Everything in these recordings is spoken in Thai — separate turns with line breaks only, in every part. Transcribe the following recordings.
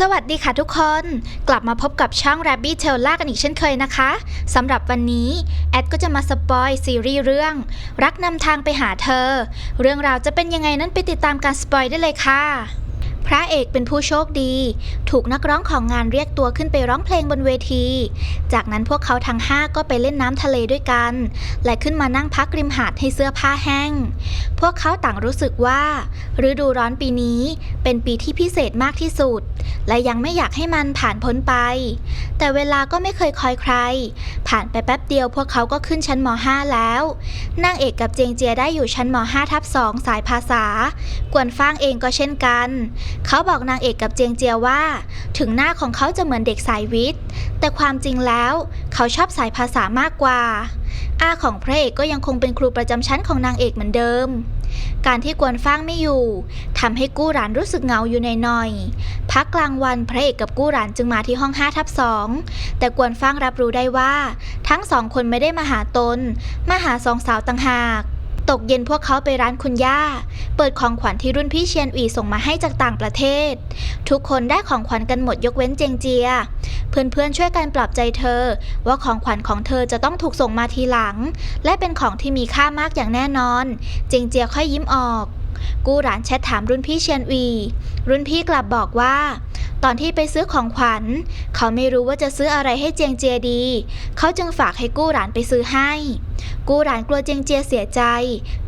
สวัสดีค่ะทุกคน กลับมาพบกับช่อง Rabbit t a i l ล่ากันอีกเช่นเคยนะคะสำหรับวันนี้ แอดก็จะมาสปอยซีรีส์เรื่อง รักนำทางไปหาเธอ เรื่องราวจะเป็นยังไงนั้นไปติดตามการสปอยได้เลยค่ะ พระเอกเป็นผู้โชคดี ถูกนักร้องของงานเรียกตัวขึ้นไปร้องเพลงบนเวที จากนั้นพวกเขาทั้งห้าก็ไปเล่นน้ำทะเลด้วยกัน และขึ้นมานั่งพักริมหาดให้เสื้อผ้าแห้ง พวกเขาต่างรู้สึกว่า ฤดูร้อนปีนี้เป็นปีที่พิเศษมากที่สุด และยังไม่อยากให้มันผ่านพ้นไป แต่เวลาก็ไม่เคยคอยใคร ผ่านไปแป๊บเดียวพวกเขาก็ขึ้นชั้นม .5 แล้วนางเอกกับเจงเจียได้อยู่ชั้นม .5 ทับ2สายภาษา กวนฟ้างเองก็เช่นกันเขาบอกนางเอกกับเจียงเจียว่า ถึงหน้าของเขาจะเหมือนเด็กสายวิทย์ แต่ความจริงแล้ว เขาชอบสายภาษามากกว่า อาของพระเอกก็ยังคงเป็นครูประจำชั้นของนางเอกเหมือนเดิม การที่กวนฟ้างไม่อยู่ทำให้กู้หลานรู้สึกเหงาอยู่ในหน่อยๆพักกลางวันพระเอกกับกู้หลานจึงมาที่ห้อง5ทับ2แต่กวนฟ้างรับรู้ได้ว่า ทั้งสองคนไม่ได้มาหาตนมาหาสองสาวต่างหาก ตกเย็นพวกเขาไปร้านคุณย่า เปิดของขวัญที่รุ่นพี่เชียนอีส่งมาให้จากต่างประเทศ ทุกคนได้ของขวัญกันหมดยกเว้นเจงเจีย เพื่อนๆช่วยกันปลอบใจเธอ ว่าของขวัญของเธอจะต้องถูกส่งมาทีหลัง และเป็นของที่มีค่ามากอย่างแน่นอน เจงเจียค่อยยิ้มออก กู้หลานแชทถามรุ่นพี่เชียนอี รุ่นพี่กลับบอกว่าตอนที่ไปซื้อของขวัญ เขาไม่รู้ว่าจะซื้ออะไรให้เจียงเจียดี เขาจึงฝากให้กู้หลานไปซื้อให้ กู้หลานกลัวเจียงเจียเสียใจ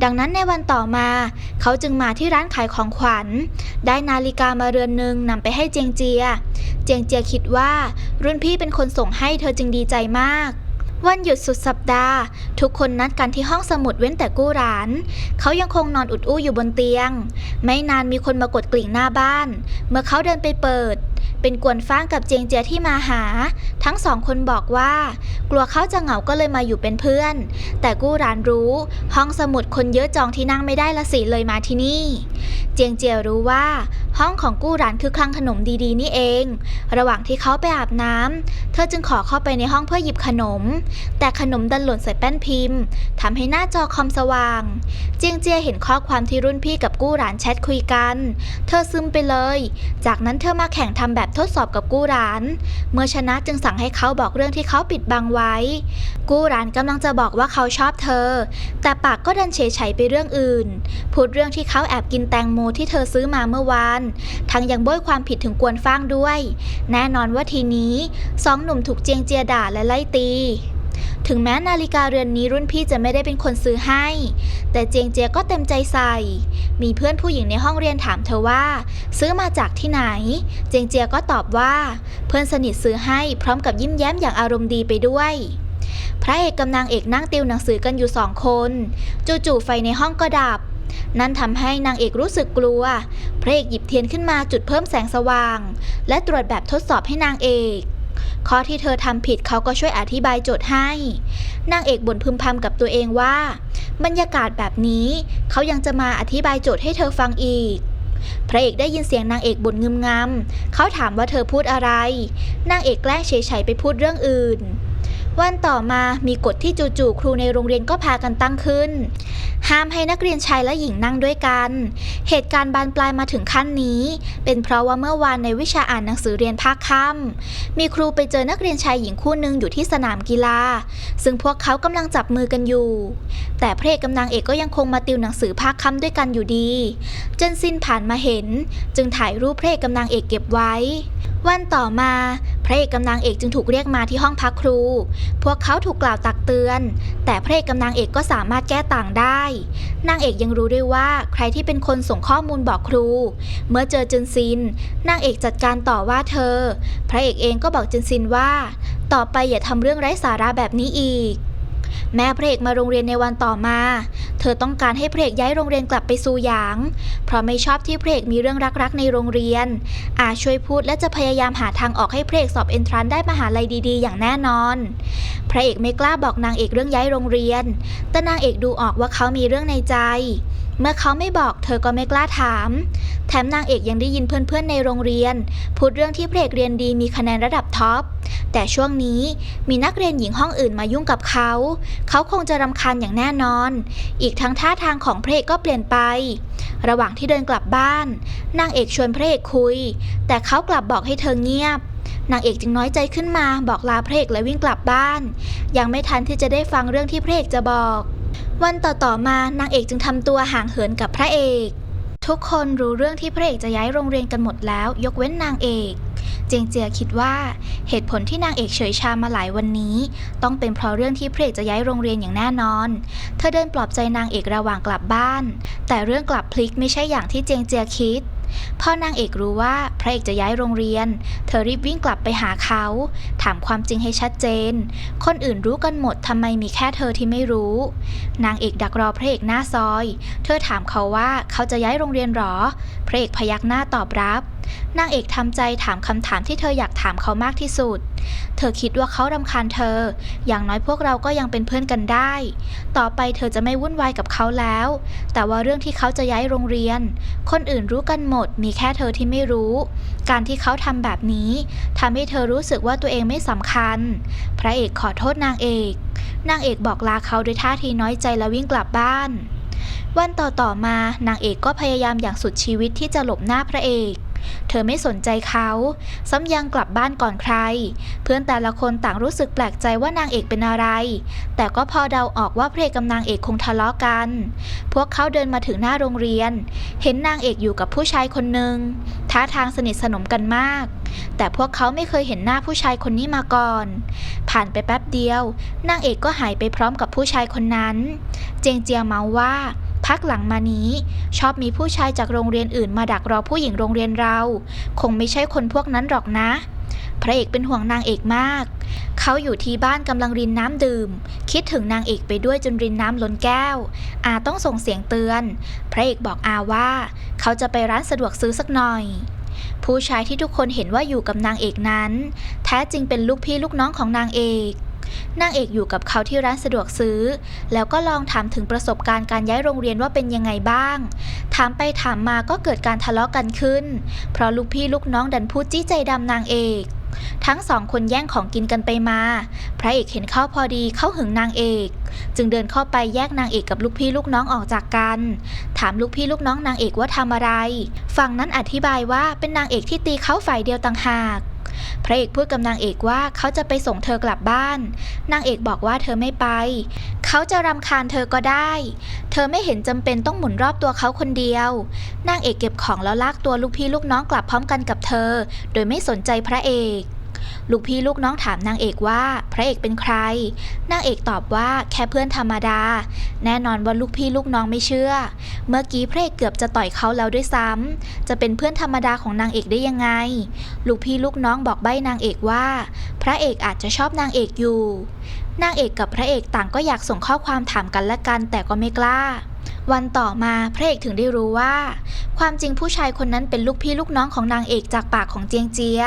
ดังนั้นในวันต่อมา เขาจึงมาที่ร้านขายของขวัญ ได้นาฬิกามาเรือนหนึ่งนำไปให้เจียงเจีย เจียงเจียคิดว่ารุ่นพี่เป็นคนส่งให้เธอจึงดีใจมาก วันหยุดสุดสัปดาห์ ทุกคนนัดกันที่ห้องสมุดเว้นแต่กู้หลาน เขายังคงนอนอุดอู้อยู่บนเตียง ไม่นานมีคนมากดกลิ่งหน้าบ้าน เมื่อเขาเดินไปเปิด เป็นกวนฟ้างกับเจียงเจียที่มาหา ทั้งสองคนบอกว่า กลัวเขาจะเหงาก็เลยมาอยู่เป็นเพื่อน แต่กู้หลานรู้ ห้องสมุดคนเยอะจองที่นั่งไม่ได้ละสิเลยมาที่นี่ เจียงเจียรู้ว่า ห้องของกู้หลานคือคลังขนมดีๆ นี่เอง ระหว่างที่เขาไปอาบน้ำเธอจึงขอเข้าไปในห้องเพื่อหยิบขนมแต่ขนมดันหล่นใส่แป้นพิมพ์ทำให้หน้าจอคอมสว่าง เจียงเจียเห็นข้อความที่รุ่นพี่กับกู้หลานแชทคุยกัน เธอซึมไปเลย จากนั้นเธอมาแข่งทำแบบทดสอบกับกู้หลาน เมื่อชนะจึงสั่งให้เขาบอกเรื่องที่เขาปิดบังไว้ กู้หลานกำลังจะบอกว่าเขาชอบเธอ แต่ปากก็ดันเฉยๆไปเรื่องอื่น พูดเรื่องที่เขาแอบกินแตงโมที่เธอซื้อมาเมื่อวาน ทั้งยังโบยความผิดถึงกวนฟ้างด้วย แน่นอนว่าทีนี้สองหนุ่มถูกเจียงเจียด่าและไล่ตี ถึงแม้นาฬิกาเรือนนี้รุ่นพี่จะไม่ได้เป็นคนซื้อให้ แต่เจียงเจียก็เต็มใจใส่ มีเพื่อนผู้หญิงในห้องเรียนถามเธอว่า ซื้อมาจากที่ไหน เจียงเจียก็ตอบว่า เพื่อนสนิทซื้อให้พร้อมกับยิ้มแย้มอย่างอารมณ์ดีไปด้วย พระเอกกับนางเอกนั่งติวหนังสือกันอยู่สองคน จู่ๆไฟในห้องก็ดับ นั่นทำให้นางเอกรู้สึกกลัว พระเอกหยิบเทียนขึ้นมาจุดเพิ่มแสงสว่าง และตรวจแบบทดสอบให้นางเอก ข้อที่เธอทำผิดเขาก็ช่วยอธิบายโจทย์ให้ นางเอกบ่นพึมพำกับตัวเองว่า บรรยากาศแบบนี้เขายังจะมาอธิบายโจทย์ให้เธอฟังอีก พระเอกได้ยินเสียงนางเอกบ่นงึมงำเขาถามว่าเธอพูดอะไร นางเอกแกล้งเฉยๆไปพูดเรื่องอื่น วันต่อมามีกฎที่จู่ๆครูในโรงเรียนก็พากันตั้งขึ้น ห้ามให้นักเรียนชายและหญิงนั่งด้วยกัน เหตุการณ์บานปลายมาถึงขั้นนี้ เป็นเพราะว่าเมื่อวานในวิชาอ่านหนังสือเรียนภาคค่ำมีครูไปเจอนักเรียนชายหญิงคู่หนึ่งอยู่ที่สนามกีฬา ซึ่งพวกเขากำลังจับมือกันอยู่ แต่พระเอกกับนางเอกก็ยังคงมาติวหนังสือภาคค่ำด้วยกันอยู่ดี เจนซินผ่านมาเห็น จึงถ่ายรูปพระเอกกับนางเอกเก็บไว้ วันต่อมาพระเอกกับนางเอกจึงถูกเรียกมาที่ห้องพักครูพวกเขาถูกกล่าวตักเตือน แต่พระเอกกับนางเอกก็สามารถแก้ต่างได้ นางเอกยังรู้ด้วยว่าใครที่เป็นคนส่งข้อมูลบอกครู เมื่อเจอจินซิน นางเอกจัดการต่อว่าเธอ พระเอกเองก็บอกจินซินว่า ต่อไปอย่าทำเรื่องไร้สาระแบบนี้อีก แม่พระเอกมาโรงเรียนในวันต่อมา เธอต้องการให้พระเอกย้ายโรงเรียนกลับไปสู่หยาง เพราะไม่ชอบที่พระเอกมีเรื่องรักๆในโรงเรียน อาช่วยพูดและจะพยายามหาทางออกให้พระเอกสอบเอนทรานซ์ได้มหาลัยดีๆ อย่างแน่นอน พระเอกไม่กล้าบอกนางเอกเรื่องย้ายโรงเรียน แต่นางเอกดูออกว่าเขามีเรื่องในใจ เมื่อเขาไม่บอกเธอก็ไม่กล้าถาม แถมนางเอกยังได้ยินเพื่อนๆในโรงเรียน พูดเรื่องที่พระเอกเรียนดีมีคะแนนระดับท็อป แต่ช่วงนี้มีนักเรียนหญิงห้องอื่นมายุ่งกับเขา เขาคงจะรำคาญอย่างแน่นอน อีกทั้งท่าทางของพระเอกก็เปลี่ยนไป ระหว่างที่เดินกลับบ้าน นางเอกชวนพระเอกคุย แต่เขากลับบอกให้เธอเงียบนางเอกจึงน้อยใจขึ้นมาบอกลาพระเอกและวิ่งกลับบ้าน ยังไม่ทันที่จะได้ฟังเรื่องที่พระเอกจะบอก วันต่อๆมานางเอกจึงทำตัวห่างเหินกับพระเอก ทุกคนรู้เรื่องที่พระเอกจะย้ายโรงเรียนกันหมดแล้ว ยกเว้นนางเอก เจียงเจียคิดว่าเหตุผลที่นางเอกเฉยชามาหลายวันนี้ ต้องเป็นเพราะเรื่องที่พระเอกจะย้ายโรงเรียนอย่างแน่นอน เธอเดินปลอบใจนางเอกระหว่างกลับบ้าน แต่เรื่องกลับพลิกไม่ใช่อย่างที่เจียงเจียคิด พอนางเอกรู้ว่าพระเอกจะย้ายโรงเรียน เธอรีบวิ่งกลับไปหาเขา ถามความจริงให้ชัดเจน คนอื่นรู้กันหมดทำไมมีแค่เธอที่ไม่รู้ นางเอกดักรอพระเอกหน้าซอย เธอถามเขาว่าเขาจะย้ายโรงเรียนหรอ พระเอกพยักหน้าตอบรับ นางเอกทำใจถามคำถามที่เธออยากถามเขามากที่สุด เธอคิดว่าเขารำคาญเธอ อย่างน้อยพวกเราก็ยังเป็นเพื่อนกันได้ ต่อไปเธอจะไม่วุ่นวายกับเขาแล้ว แต่ว่าเรื่องที่เขาจะย้ายโรงเรียน คนอื่นรู้กันหมด มีแค่เธอที่ไม่รู้ การที่เขาทำแบบนี้ทำให้เธอรู้สึกว่าตัวเองไม่สำคัญ พระเอกขอโทษนางเอก นางเอกบอกลาเขาด้วยท่าทีน้อยใจแล้ววิ่งกลับบ้านวันต่อๆมา นางเอกก็พยายามอย่างสุดชีวิตที่จะหลบหน้าพระเอก เธอไม่สนใจเขา ซ้ำยังกลับบ้านก่อนใคร เพื่อนแต่ละคนต่างรู้สึกแปลกใจว่านางเอกเป็นอะไร แต่ก็พอเดาออกว่าพระเอกกับนางเอกคงทะเลาะกัน พวกเขาเดินมาถึงหน้าโรงเรียน เห็นนางเอกอยู่กับผู้ชายคนหนึ่งท่าทางสนิทสนมกันมาก แต่พวกเขาไม่เคยเห็นหน้าผู้ชายคนนี้มาก่อน ผ่านไปแป๊บเดียว นางเอกก็หายไปพร้อมกับผู้ชายคนนั้น เจงเจียเมาว่า พักหลังมานี้ ชอบมีผู้ชายจากโรงเรียนอื่นมาดักรอผู้หญิงโรงเรียนเรา คงไม่ใช่คนพวกนั้นหรอกนะ พระเอกเป็นห่วงนางเอกมาก เขาอยู่ที่บ้านกำลังรินน้ำดื่ม คิดถึงนางเอกไปด้วยจนรินน้ำล้นแก้ว อาต้องส่งเสียงเตือน พระเอกบอกอาว่า เขาจะไปร้านสะดวกซื้อสักหน่อยผู้ชายที่ทุกคนเห็นว่าอยู่กับนางเอกนั้น แท้จริงเป็นลูกพี่ลูกน้องของนางเอก นางเอกอยู่กับเขาที่ร้านสะดวกซื้อ แล้วก็ลองถามถึงประสบการณ์การย้ายโรงเรียนว่าเป็นยังไงบ้าง ถามไปถามมาก็เกิดการทะเลาะกันขึ้น เพราะลูกพี่ลูกน้องดันพูดจี้ใจดำนางเอกทั้งสองคนแย่งของกินกันไปมา พระเอกเห็นเข้าพอดีเข้าหึงนางเอก จึงเดินเข้าไปแยกนางเอกกับลูกพี่ลูกน้องออกจากกัน ถามลูกพี่ลูกน้องนางเอกว่าทำอะไร ฝั่งนั้นอธิบายว่าเป็นนางเอกที่ตีเขาฝ่ายเดียวต่างหาก พระเอกพูดกับนางเอกว่าเขาจะไปส่งเธอกลับบ้าน นางเอกบอกว่าเธอไม่ไป เขาจะรำคาญเธอก็ได้ เธอไม่เห็นจำเป็นต้องหมุนรอบตัวเขาคนเดียว นางเอกเก็บของแล้วลากตัวลูกพี่ลูกน้องกลับพร้อมกันกับเธอ โดยไม่สนใจพระเอก ลูกพี่ลูกน้องถามนางเอกว่า พระเอกเป็นใคร นางเอกตอบว่าแค่เพื่อนธรรมดา แน่นอนว่าลูกพี่ลูกน้องไม่เชื่อ เมื่อกี้พระเอกเกือบจะต่อยเขาแล้วด้วยซ้ำจะเป็นเพื่อนธรรมดาของนางเอกได้ยังไง ลูกพี่ลูกน้องบอกใบ้นางเอกว่า พระเอกอาจจะชอบนางเอกอยู่ นางเอกกับพระเอกต่างก็อยากส่งข้อความถามกันและกันแต่ก็ไม่กล้า วันต่อมาพระเอกถึงได้รู้ว่า ความจริงผู้ชายคนนั้นเป็นลูกพี่ลูกน้องของนางเอกจากปากของเจียงเจีย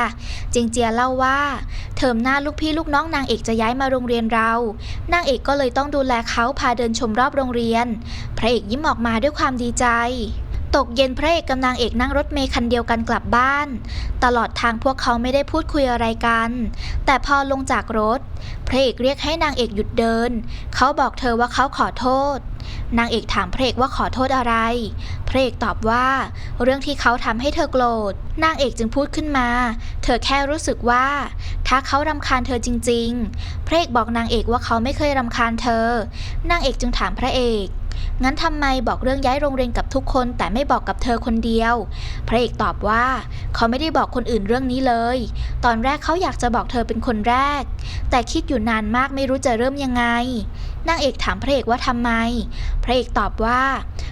เจียงเจียเล่าว่า เทอมหน้าลูกพี่ลูกน้องนางเอกจะย้ายมาโรงเรียนเรา นางเอกก็เลยต้องดูแลเขาพาเดินชมรอบโรงเรียน พระเอกยิ้มออกมาด้วยความดีใจ ตกเย็นพระเอกกับนางเอกนั่งรถเมล์คันเดียวกันกลับบ้าน ตลอดทางพวกเขาไม่ได้พูดคุยอะไรกัน แต่พอลงจากรถ พระเอกเรียกให้นางเอกหยุดเดิน เขาบอกเธอว่าเขาขอโทษ นางเอกถามพระเอกว่าขอโทษอะไร พระเอกตอบว่า เรื่องที่เขาทำให้เธอโกรธ นางเอกจึงพูดขึ้นมา เธอแค่รู้สึกว่า ถ้าเขารำคาญเธอจริง ๆ พระเอกบอกนางเอกว่าเขาไม่เคยรำคาญเธอ นางเอกจึงถามพระเอก งั้นทำไมบอกเรื่องย้ายโรงเรียนกับทุกคน แต่ไม่บอกกับเธอคนเดียว พระเอกตอบว่า เขาไม่ได้บอกคนอื่นเรื่องนี้เลย ตอนแรกเขาอยากจะบอกเธอเป็นคนแรก แต่คิดอยู่นานมากไม่รู้จะเริ่มยังไง นางเอกถามพระเอกว่าทำไม พระเอกตอบว่า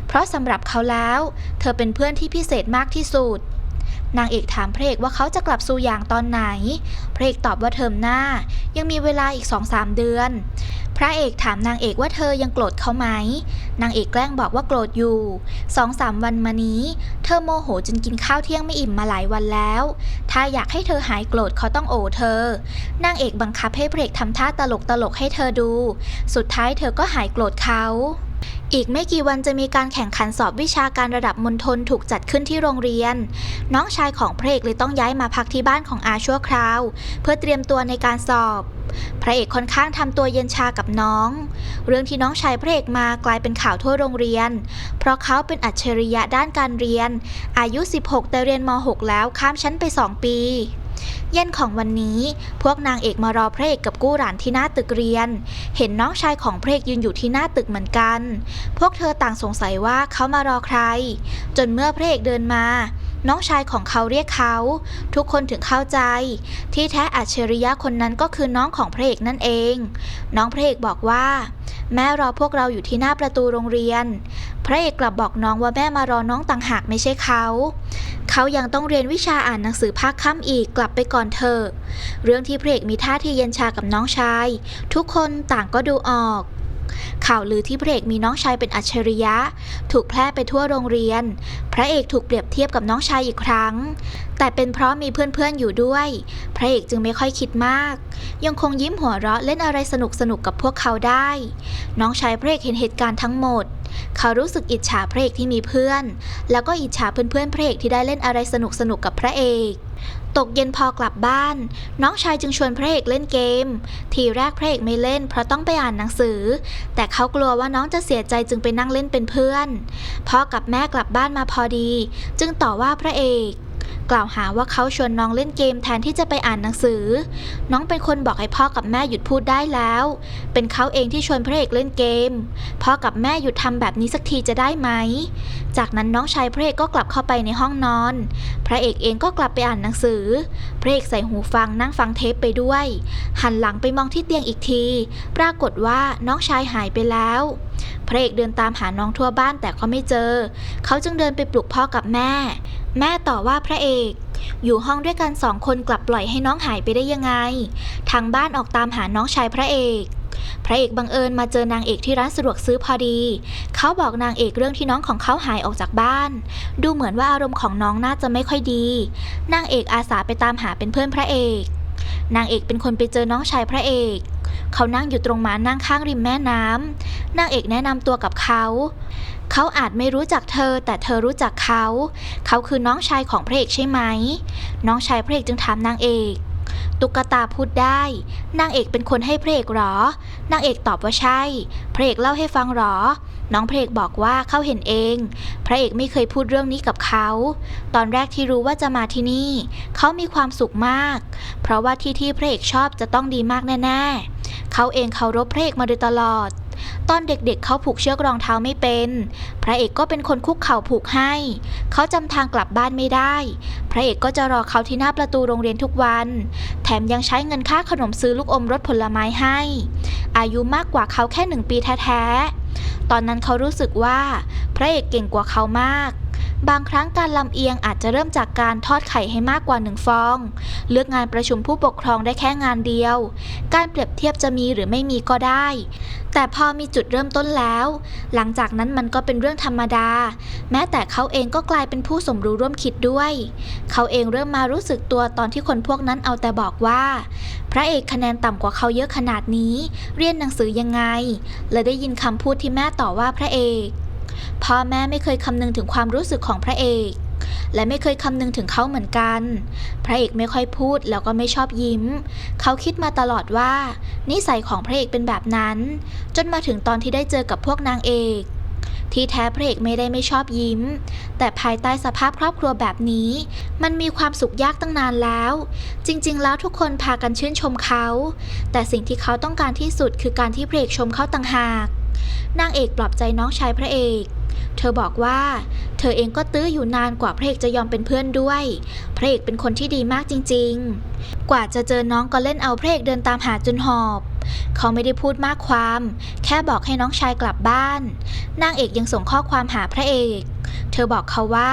เพราะสำหรับเขาแล้ว เธอเป็นเพื่อนที่พิเศษมากที่สุด นางเอกถามพระเอกว่าเขาจะกลับสู่อย่างตอนไหน พระเอกตอบว่าเทอมหน้า ยังมีเวลาอีกสองสามเดือน พระเอกถามนางเอกว่าเธอยังโกรธเขาไหม นางเอกแกล้งบอกว่าโกรธอยู่สองสามวันมานี้ เธอโมโหจนกินข้าวเที่ยงไม่อิ่มมาหลายวันแล้ว ถ้าอยากให้เธอหายโกรธเขาต้องโอเธอ นางเอกบังคับให้พระเอกทำท่าตลกตลกๆให้เธอดู สุดท้ายเธอก็หายโกรธเขาอีกไม่กี่วันจะมีการแข่งขันสอบวิชาการระดับมณฑลถูกจัดขึ้นที่โรงเรียน น้องชายของพระเอกเลยต้องย้ายมาพักที่บ้านของอาชั่วคราว เพื่อเตรียมตัวในการสอบ พระเอกค่อนข้างทำตัวเย็นชากับน้อง เรื่องที่น้องชายพระเอกมากลายเป็นข่าวทั่วโรงเรียน เพราะเขาเป็นอัจฉริยะด้านการเรียน อายุ 16 แต่เรียนม .6 แล้วข้ามชั้นไป 2 ปีเย็นของวันนี้พวกนางเอกมารอพระเอกกับกู้หลานที่หน้าตึกเรียน เห็นน้องชายของพระเอกยืนอยู่ที่หน้าตึกเหมือนกัน พวกเธอต่างสงสัยว่าเขามารอใคร จนเมื่อพระเอกเดินมา น้องชายของเขาเรียกเขา ทุกคนถึงเข้าใจ ที่แท้อัจฉริยะคนนั้นก็คือน้องของพระเอกนั่นเอง น้องพระเอกบอกว่า แม่รอพวกเราอยู่ที่หน้าประตูโรงเรียน พระเอกกลับบอกน้องว่าแม่มารอน้องต่างหากไม่ใช่เขาเขายังต้องเรียนวิชาอ่านหนังสือภาคค่ำอีกกลับไปก่อนเถอะเรื่องที่พระเอกมีท่าทีเย็นชากับน้องชาย ทุกคนต่างก็ดูออก ข่าวลือที่พระเอกมีน้องชายเป็นอัจฉริยะ ถูกแพร่ไปทั่วโรงเรียน พระเอกถูกเปรียบเทียบกับน้องชายอีกครั้ง แต่เป็นเพราะมีเพื่อนๆอยู่ด้วย พระเอกจึงไม่ค่อยคิดมาก ยังคงยิ้มหัวเราะเล่นอะไรสนุกๆกับพวกเขาได้ น้องชายพระเอกเห็นเหตุการณ์ทั้งหมด เขารู้สึกอิจฉาพระเอกที่มีเพื่อน แล้วก็อิจฉาเพื่อนๆพระเอกที่ได้เล่นอะไรสนุกๆกับพระเอก ตกเย็นพอกลับบ้าน น้องชายจึงชวนพระเอกเล่นเกม ทีแรกพระเอกไม่เล่นเพราะต้องไปอ่านหนังสือ แต่เขากลัวว่าน้องจะเสียใจจึงไปนั่งเล่นเป็นเพื่อน พ่อกับแม่กลับบ้านมาพอดี จึงต่อว่าพระเอก กล่าวหาว่าเขาชวนน้องเล่นเกมแทนที่จะไปอ่านหนังสือ น้องเป็นคนบอกให้พ่อกับแม่หยุดพูดได้แล้ว เป็นเขาเองที่ชวนพระเอกเล่นเกม พ่อกับแม่หยุดทำแบบนี้สักทีจะได้ไหม จากนั้นน้องชายพระเอกก็กลับเข้าไปในห้องนอน พระเอกเองก็กลับไปอ่านหนังสือ พระเอกใส่หูฟังนั่งฟังเทปไปด้วย หันหลังไปมองที่เตียงอีกที ปรากฏว่าน้องชายหายไปแล้วพระเอกเดินตามหาน้องทั่วบ้านแต่ก็ไม่เจอ เขาจึงเดินไปปลุกพ่อกับแม่ แม่ต่อว่าพระเอก อยู่ห้องด้วยกันสองคนกลับปล่อยให้น้องหายไปได้ยังไง ทางบ้านออกตามหาน้องชายพระเอกพระเอกบังเอิญมาเจอนางเอกที่ร้านสะดวกซื้อพอดี เขาบอกนางเอกเรื่องที่น้องของเขาหายออกจากบ้าน ดูเหมือนว่าอารมณ์ของน้องน่าจะไม่ค่อยดี นางเอกอาสาไปตามหาเป็นเพื่อนพระเอก นางเอกเป็นคนไปเจอน้องชายพระเอก เขานั่งอยู่ตรงม้านั่งข้างริมแม่น้ำนางเอกแนะนำตัวกับเขา เขาอาจไม่รู้จักเธอ แต่เธอรู้จักเขา เขาคือน้องชายของพระเอกใช่ไหม น้องชายพระเอกจึงถามนางเอกตุ๊กตาพูดได้ นางเอกเป็นคนให้พระเอกหรอ นางเอกตอบว่าใช่ พระเอกเล่าให้ฟังหรอ น้องพระเอกบอกว่าเขาเห็นเอง พระเอกไม่เคยพูดเรื่องนี้กับเขา ตอนแรกที่รู้ว่าจะมาที่นี่ เขามีความสุขมาก เพราะว่าที่ที่พระเอกชอบจะต้องดีมากแน่ ๆ เขาเองเคารพพระเอกมาโดยตลอด ตอนเด็กๆเขาผูกเชือกรองเท้าไม่เป็น พระเอกก็เป็นคนคุกเข่าผูกให้ เขาจำทางกลับบ้านไม่ได้ พระเอกก็จะรอเขาที่หน้าประตูโรงเรียนทุกวัน แถมยังใช้เงินค่าขนมซื้อลูกอมรสผลไม้ให้ อายุมากกว่าเขาแค่หนึ่งปีแท้ๆตอนนั้นเขารู้สึกว่าพระเอกเก่งกว่าเขามาก บางครั้งการลำเอียงอาจจะเริ่มจากการทอดไข่ให้มากกว่าหนึ่งฟอง เลือกงานประชุมผู้ปกครองได้แค่งานเดียว การเปรียบเทียบจะมีหรือไม่มีก็ได้ แต่พอมีจุดเริ่มต้นแล้ว หลังจากนั้นมันก็เป็นเรื่องธรรมดา แม้แต่เขาเองก็กลายเป็นผู้สมรู้ร่วมคิดด้วย เขาเองเริ่มมารู้สึกตัวตอนที่คนพวกนั้นเอาแต่บอกว่าพระเอกคะแนนต่ำกว่าเขาเยอะขนาดนี้ เรียนหนังสือยังไง และได้ยินคำพูดที่แม่ต่อว่าพระเอก พ่อแม่ไม่เคยคำนึงถึงความรู้สึกของพระเอก และไม่เคยคำนึงถึงเขาเหมือนกัน พระเอกไม่ค่อยพูดแล้วก็ไม่ชอบยิ้ม เขาคิดมาตลอดว่า นิสัยของพระเอกเป็นแบบนั้น จนมาถึงตอนที่ได้เจอกับพวกนางเอก ที่แท้พระเอกไม่ได้ไม่ชอบยิ้ม แต่ภายใต้สภาพครอบครัวแบบนี้ มันมีความสุขยากตั้งนานแล้ว จริง ๆ แล้วทุกคนพากันชื่นชมเขา แต่สิ่งที่เขาต้องการที่สุดคือการที่พระเอกชมเขาต่างหากนางเอกปลอบใจน้องชายพระเอกเธอบอกว่า เธอเองก็ตื้ออยู่นานกว่าพระเอกจะยอมเป็นเพื่อนด้วย พระเอกเป็นคนที่ดีมากจริง ๆ กว่าจะเจอน้องก็เล่นเอาพระเอกเดินตามหาจนหอบ เขาไม่ได้พูดมากความ แค่บอกให้น้องชายกลับบ้าน นางเอกยังส่งข้อความหาพระเอก เธอบอกเขาว่า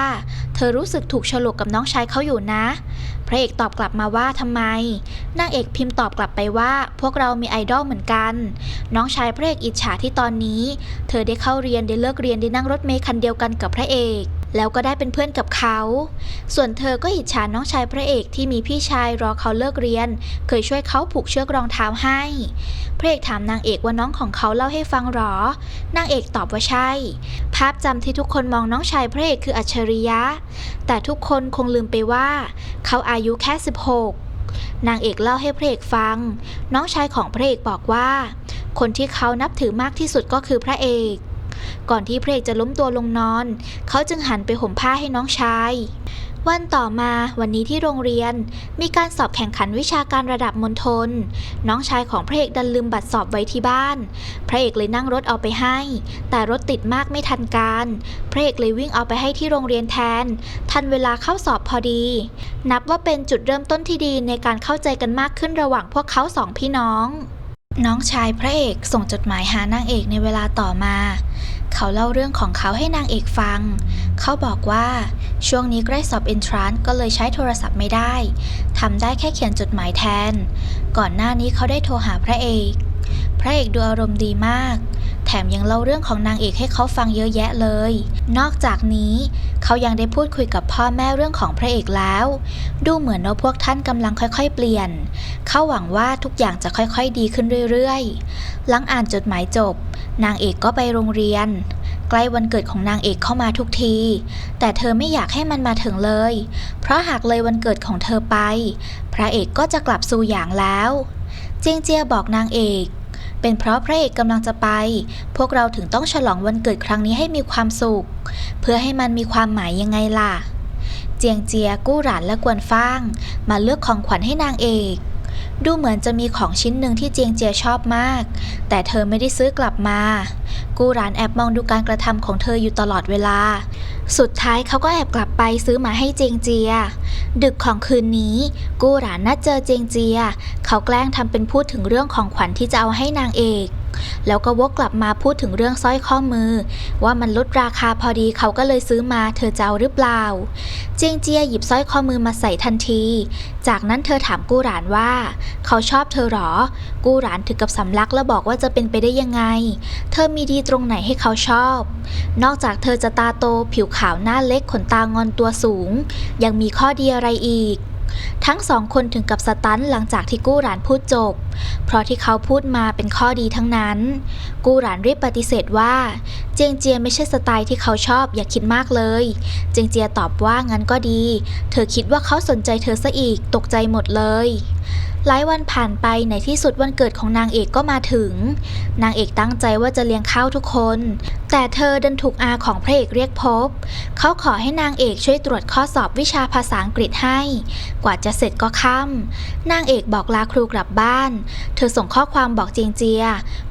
เธอรู้สึกถูกฉลกกับน้องชายเขาอยู่นะ พระเอกตอบกลับมาว่าทำไม นางเอกพิมพ์ตอบกลับไปว่า พวกเรามีไอดอลเหมือนกัน น้องชายพระเอกอิจฉาที่ตอนนี้ เธอได้เข้าเรียนได้เลิกเรียนได้นั่งรถเมล์คันเดียวกันกับพระเอก แล้วก็ได้เป็นเพื่อนกับเขา ส่วนเธอก็อิจฉาน้องชายพระเอกที่มีพี่ชายรอเขาเลิกเรียน เคยช่วยเขาผูกเชือกรองเท้าให้ พระเอกถามนางเอกว่าน้องของเขาเล่าให้ฟังหรอ นางเอกตอบว่าใช่ ภาพจำที่ทุกคนมองน้องชายพระเอกคืออัจฉริยะ แต่ทุกคนคงลืมไปว่า เขาอายุแค่ 16 นางเอกเล่าให้พระเอกฟัง น้องชายของพระเอกบอกว่า คนที่เขานับถือมากที่สุดก็คือพระเอก ก่อนที่พระเอกจะล้มตัวลงนอน เขาจึงหันไปห่มผ้าให้น้องชาย วันต่อมาวันนี้ที่โรงเรียนมีการสอบแข่งขันวิชาการระดับมณฑลน้องชายของพระเอกดันลืมบัตรสอบไว้ที่บ้าน พระเอกเลยนั่งรถเอาไปให้ แต่รถติดมากไม่ทันการ พระเอกเลยวิ่งเอาไปให้ที่โรงเรียนแทน ทันเวลาเข้าสอบพอดี นับว่าเป็นจุดเริ่มต้นที่ดีในการเข้าใจกันมากขึ้นระหว่างพวกเขาสองพี่น้องน้องชายพระเอกส่งจดหมายหานางเอกในเวลาต่อมา เขาเล่าเรื่องของเขาให้นางเอกฟัง เขาบอกว่าช่วงนี้ใกล้สอบเอนทรานก็เลยใช้โทรศัพท์ไม่ได้ทำได้แค่เขียนจดหมายแทน ก่อนหน้านี้เขาได้โทรหาพระเอก พระเอกดูอารมณ์ดีมาก แถมยังเล่าเรื่องของนางเอกให้เขาฟังเยอะแยะเลย นอกจากนี้ เขายังได้พูดคุยกับพ่อแม่เรื่องของพระเอกแล้ว ดูเหมือนว่าพวกท่านกำลังค่อยๆ เปลี่ยน เขาหวังว่าทุกอย่างจะค่อยๆ ดีขึ้นเรื่อยๆ หลังอ่านจดหมายจบ นางเอกก็ไปโรงเรียน ใกล้วันเกิดของนางเอกเข้ามาทุกที แต่เธอไม่อยากให้มันมาถึงเลย เพราะหากเลยวันเกิดของเธอไป พระเอกก็จะกลับสู่อย่างแล้ว เจียงเจียบอกนางเอก เป็นเพราะพระเอกกำลังจะไป พวกเราถึงต้องฉลองวันเกิดครั้งนี้ให้มีความสุข เพื่อให้มันมีความหมายยังไงล่ะ เจียงเจียกู้หลานและกวนฟ้าง มาเลือกของขวัญให้นางเอก ดูเหมือนจะมีของชิ้นหนึ่งที่เจียงเจียชอบมาก แต่เธอไม่ได้ซื้อกลับมา กู้ร้านแอบมองดูการกระทำของเธออยู่ตลอดเวลา สุดท้ายเขาก็แอบกลับไปซื้อมาให้เจียงเจีย ดึกของคืนนี้ กู้ร้านนัดเจอเจียงเจีย เขาแกล้งทำเป็นพูดถึงเรื่องของขวัญที่จะเอาให้นางเอก แล้วก็วกกลับมาพูดถึงเรื่องสร้อยข้อมือ ว่ามันลดราคาพอดีเขาก็เลยซื้อมาเธอจะเอาหรือเปล่า เจียงเจียหยิบสร้อยข้อมือมาใส่ทันที จากนั้นเธอถามกู้หลานว่า เขาชอบเธอหรอ กู้หลานถึงกับสำลักแล้วบอกว่าจะเป็นไปได้ยังไง เธอมีดีตรงไหนให้เขาชอบ นอกจากเธอจะตาโตผิวขาวหน้าเล็กขนตางอนตัวสูง ยังมีข้อดีอะไรอีก ทั้งสองคนถึงกับสตันหลังจากที่กู้หลานพูดจบ เพราะที่เขาพูดมาเป็นข้อดีทั้งนั้น กู้หลานรีบปฏิเสธว่า เจียงเจียไม่ใช่สไตล์ที่เขาชอบอย่าคิดมากเลย เจียงเจียตอบว่างั้นก็ดี เธอคิดว่าเขาสนใจเธอซะอีกตกใจหมดเลยหลายวันผ่านไปในที่สุดวันเกิดของนางเอกก็มาถึง นางเอกตั้งใจว่าจะเลี้ยงข้าวทุกคน แต่เธอดันถูกอาของพระเอกเรียกพบ เขาขอให้นางเอกช่วยตรวจข้อสอบวิชาภาษาอังกฤษให้ กว่าจะเสร็จก็ค่ำนางเอกบอกลาครูกลับบ้าน เธอส่งข้อความบอกเจียงเจีย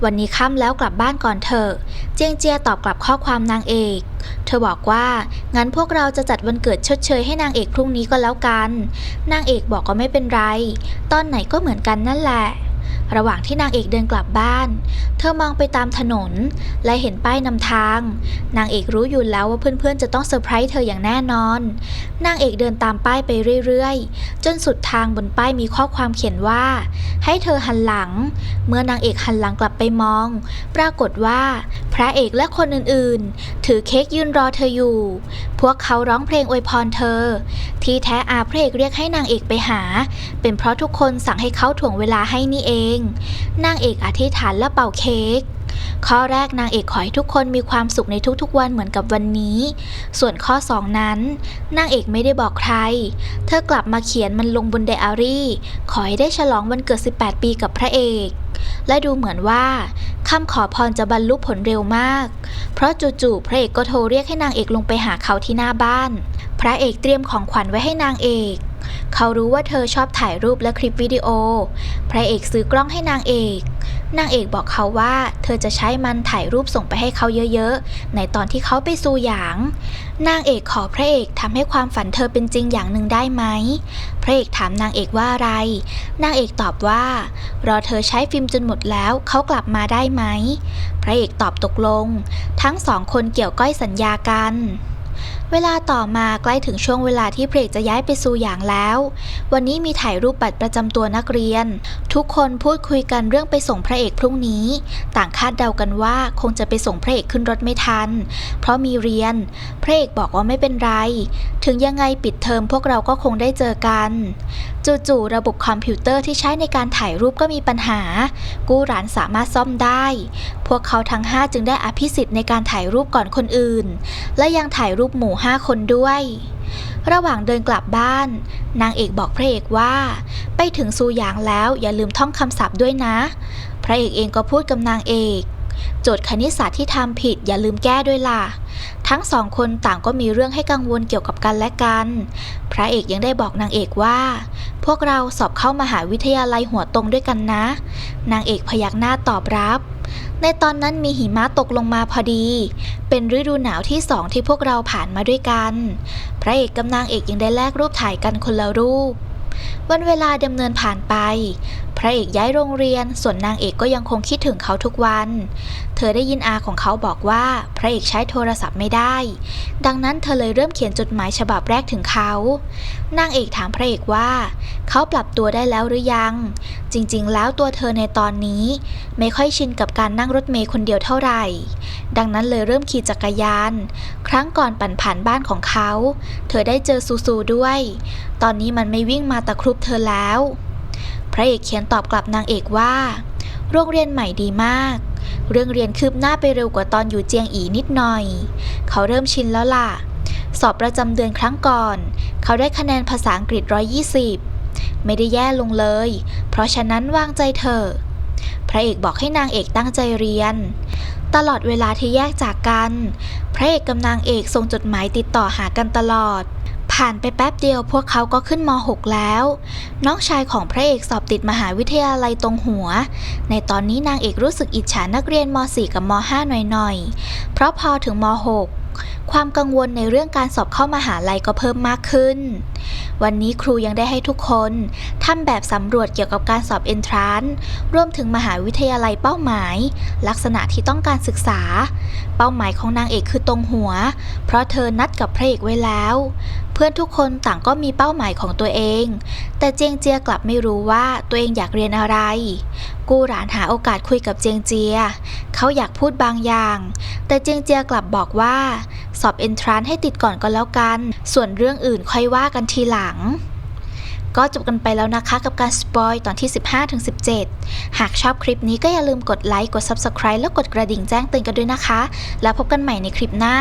วันนี้ค่ำแล้วกลับบ้านก่อนเถอะ เจียงเจียตอบกลับข้อความนางเอก เธอบอกว่า งั้นพวกเราจะจัดวันเกิดชดเชยให้นางเอกพรุ่งนี้ก็แล้วกัน นางเอกบอกก็ไม่เป็นไร ตอนไหนก็เหมือนกันนั่นแหละ ระหว่างที่นางเอกเดินกลับบ้าน เธอมองไปตามถนน และเห็นป้ายนำทาง นางเอกรู้อยู่แล้วว่าเพื่อนๆ จะต้องเซอร์ไพรส์เธออย่างแน่นอน นางเอกเดินตามป้ายไปเรื่อยๆ จนสุดทางบนป้ายมีข้อความเขียนว่า ให้เธอหันหลัง เมื่อนางเอกหันหลังกลับไปมอง ปรากฏว่า พระเอกและคนอื่นๆ ถือเค้กยืนรอเธออยู่ พวกเขาร้องเพลงอวยพรเธอ ที่แท้อาพระเอกเรียกให้นางเอกไปหา เป็นเพราะทุกคนสั่งให้เขาถ่วงเวลาให้นี่เองนางเอกอธิษฐานและเป่าเค้กข้อแรกนางเอกขอให้ทุกคนมีความสุขในทุกๆวันเหมือนกับวันนี้ ส่วนข้อสองนั้น นางเอกไม่ได้บอกใคร เธอกลับมาเขียนมันลงบนไดอารี่ ขอให้ได้ฉลองวันเกิด 18 ปีกับพระเอก และดูเหมือนว่าคำขอพรจะบรรลุผลเร็วมาก เพราะจู่ๆพระเอกก็โทรเรียกให้นางเอกลงไปหาเขาที่หน้าบ้าน พระเอกเตรียมของขวัญไว้ให้นางเอก เขารู้ว่าเธอชอบถ่ายรูปและคลิปวิดีโอ พระเอกซื้อกล้องให้นางเอก นางเอกบอกเขาว่า เธอจะใช้มันถ่ายรูปส่งไปให้เขาเยอะๆ ในตอนที่เขาไปซูหยาง นางเอกขอพระเอกทำให้ความฝันเธอเป็นจริงอย่างหนึ่งได้ไหม พระเอกถามนางเอกว่าอะไร นางเอกตอบว่า รอเธอใช้ฟิล์มจนหมดแล้วเขากลับมาได้ไหม พระเอกตอบตกลง ทั้งสองคนเกี่ยวก้อยสัญญากัน เวลาต่อมาใกล้ถึงช่วงเวลาที่เพลกจะย้ายไปสู่อย่างแล้ว วันนี้มีถ่ายรูปบัตรประจำตัวนักเรียน ทุกคนพูดคุยกันเรื่องไปส่งพระเอกพรุ่งนี้ ต่างคาดเดากันว่าคงจะไปส่งพระเอกขึ้นรถไม่ทัน เพราะมีเรียน พระเอกบอกว่าไม่เป็นไร ถึงยังไงปิดเทอมพวกเราก็คงได้เจอกันจู่ๆระบบคอมพิวเตอร์ที่ใช้ในการถ่ายรูปก็มีปัญหา กู้ร้านสามารถซ่อมได้ พวกเขาทั้ง 5 จึงได้อภิสิทธิ์ในการถ่ายรูปก่อนคนอื่น และยังถ่ายรูปหมู่5คนด้วย ระหว่างเดินกลับบ้าน นางเอกบอกพระเอกว่า ไปถึงซูหยางแล้วอย่าลืมท่องคำศัพท์ด้วยนะ พระเอกเองก็พูดกับนางเอกโจทย์คณิตศาสตร์ที่ทำผิดอย่าลืมแก้ด้วยล่ะ ทั้งสองคนต่างก็มีเรื่องให้กังวลเกี่ยวกับกันและกัน พระเอกยังได้บอกนางเอกว่า พวกเราสอบเข้ามหาวิทยาลัยหัวตรงด้วยกันนะ นางเอกพยักหน้าตอบรับ ในตอนนั้นมีหิมะตกลงมาพอดี เป็นฤดูหนาวที่สองที่พวกเราผ่านมาด้วยกัน พระเอกกับนางเอกยังได้แลกรูปถ่ายกันคนละรูป วันเวลาดำเนินผ่านไป ระเอกย้ายโรงเรียน ส่วนนางเอกก็ยังคงคิดถึงเขาทุกวัน เธอได้ยินอาของเขาบอกว่าพระเอกใช้โทรศัพท์ไม่ได้ ดังนั้นเธอเลยเริ่มเขียนจดหมายฉบับแรกถึงเขา นางเอกถามพระเอกว่า เขาปรับตัวได้แล้วหรือยัง จริงๆ แล้วตัวเธอในตอนนี้ ไม่ค่อยชินกับการนั่งรถเมล์คนเดียวเท่าไหร่ ดังนั้นเลยเริ่มขี่จักรยาน ครั้งก่อนปั่นผ่านบ้านของเขา เธอได้เจอซูซูด้วย ตอนนี้มันไม่วิ่งมาตะครุบเธอแล้ว พระเอกเขียนตอบกลับนางเอกว่า โรงเรียนใหม่ดีมาก เรื่องเรียนคืบหน้าไปเร็วกว่าตอนอยู่เจียงอีนิดหน่อย เขาเริ่มชินแล้วล่ะ สอบประจำเดือนครั้งก่อน เขาได้คะแนนภาษาอังกฤษ 120 ไม่ได้แย่ลงเลย เพราะฉะนั้นวางใจเถอะพระเอกบอกให้นางเอกตั้งใจเรียน ตลอดเวลาที่แยกจากกัน พระเอกกับนางเอกส่งจดหมายติดต่อหากันตลอด ผ่านไปแป๊บเดียวพวกเขาก็ขึ้นม .6 แล้ว น้องชายของพระเอกสอบติดมหาวิทยาลัยตรงหัว ในตอนนี้นางเอกรู้สึกอิจฉานักเรียนม .4 กับม .5 หน่อยๆ เพราะพอถึงม .6 ความกังวลในเรื่องการสอบเข้ามหาลัยก็เพิ่มมากขึ้น วันนี้ครูยังได้ให้ทุกคนทำแบบสำรวจเกี่ยวกับการสอบเอนทรานรวมถึงมหาวิทยาลัยเป้าหมาย ลักษณะที่ต้องการศึกษา เป้าหมายของนางเอกคือตรงหัว เพราะเธอนัดกับพระเอกไว้แล้ว เพื่อนทุกคนต่างก็มีเป้าหมายของตัวเอง แต่เจียงเจียกลับไม่รู้ว่าตัวเองอยากเรียนอะไร กูหลานหาโอกาสคุยกับเจียงเจีย เขาอยากพูดบางอย่าง แต่เจียงเจียกลับบอกว่าสอบเอนทรานให้ติดก่อนก็แล้วกัน ส่วนเรื่องอื่นค่อยว่ากันทีหลัง ก็จบกันไปแล้วนะคะกับการสปอยตอนที่ 15-17 หากชอบคลิปนี้ก็อย่าลืมกดไลค์ กด Subscribe แล้วกดกระดิ่งแจ้งเตือนกันด้วยนะคะ แล้วพบกันใหม่ในคลิปหน้า